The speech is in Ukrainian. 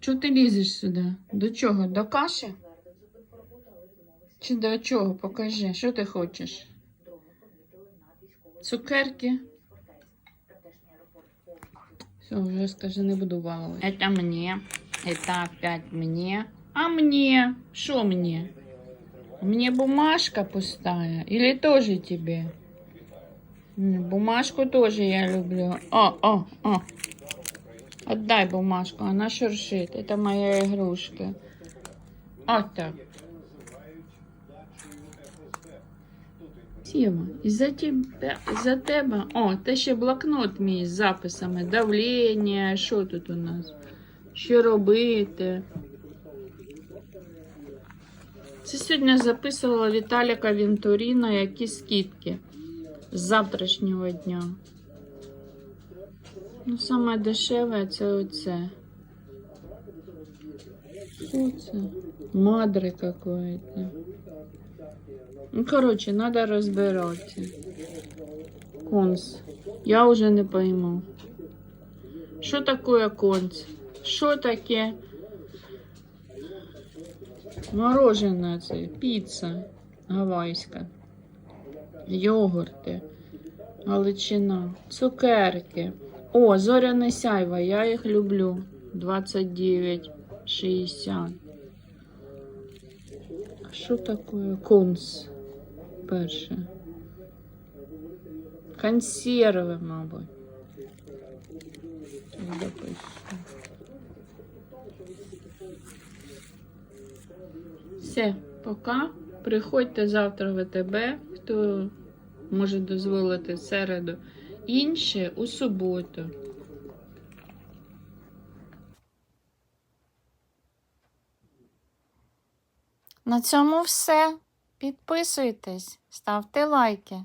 Чого ти лізеш сюди? До чого? До каші? Чи до чого? Покажи, що ти хочеш? Цукерки? Все, вже скажи, не буду балувати. Это мне. Это опять мне. А мне? Что мне? Мне бумажка пустая. Или тоже тебе? Бумажку тоже я люблю. О, о, о. Отдай бумажку, она шуршит. Это моя игрушка. Вот так. Сєва, із-за тебе, із-за тебе. О, та ще блокнот мій з записами. Давлення, що тут у нас? Що робити? Це сьогодні записувала Віталіка Вінторіна, які скидки з завтрашнього дня. Ну, саме дешеве це оце. Що це? Мадре какое-то. Ну, короче, надо разбираться. Конс. Я уже не пойму. Что такое конс? Что таке? Мороженое це, піца гавайська, йогурти, галичина, цукерки. О, зоряне сяйва, я їх люблю. 29,60. А що таке конс? Перше. Консерви, мабуть. Все, пока. Приходьте завтра в ВТБ, хто може дозволити в середу. Інше у суботу. На цьому все. Підписуйтесь, ставте лайки.